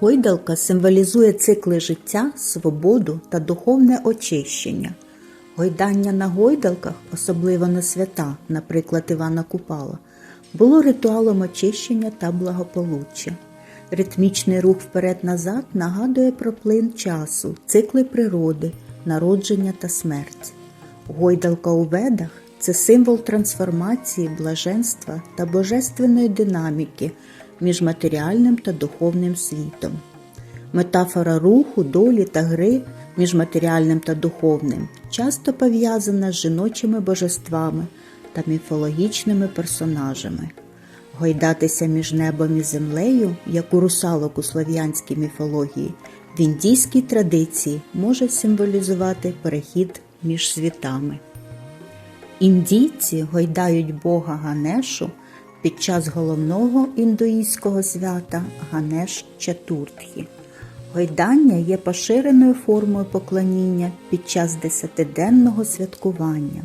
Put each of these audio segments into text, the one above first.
Гойдалка символізує цикли життя, свободу та духовне очищення. Гойдання на гойдалках, особливо на свята, наприклад, Івана Купала, було ритуалом очищення та благополуччя. Ритмічний рух вперед-назад нагадує про плин часу, цикли природи, народження та смерть. Гойдалка у ведах це символ трансформації, блаженства та божественної динаміки між матеріальним та духовним світом. Метафора руху, долі та гри між матеріальним та духовним часто пов'язана з жіночими божествами та міфологічними персонажами. Гойдатися між небом і землею, як у русалок у слов'янській міфології, в індійській традиції може символізувати перехід між світами. Індійці гойдають бога Ганешу під час головного індуїзького свята Ганеш Чатуртхі. Гойдання є поширеною формою поклоніння під час десятиденного святкування.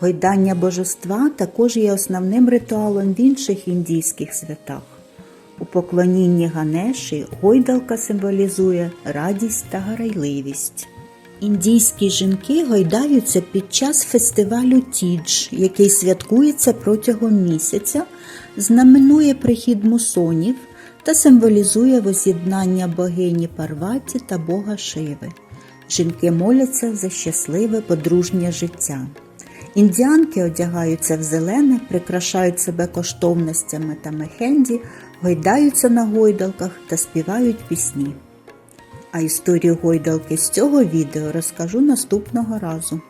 Гойдання божества також є основним ритуалом в інших індійських святах. У поклонінні Ганеші гойдалка символізує радість та гарайливість. Індійські жінки гойдаються під час фестивалю Тідж, який святкується протягом місяця, знаменує прихід мусонів та символізує воз'єднання богині Парваті та бога Шиви. Жінки моляться за щасливе подружнє життя. Індіанки одягаються в зелене, прикрашають себе коштовностями та мехенді, гойдаються на гойдалках та співають пісні. А історію гойдалки з цього відео розкажу наступного разу.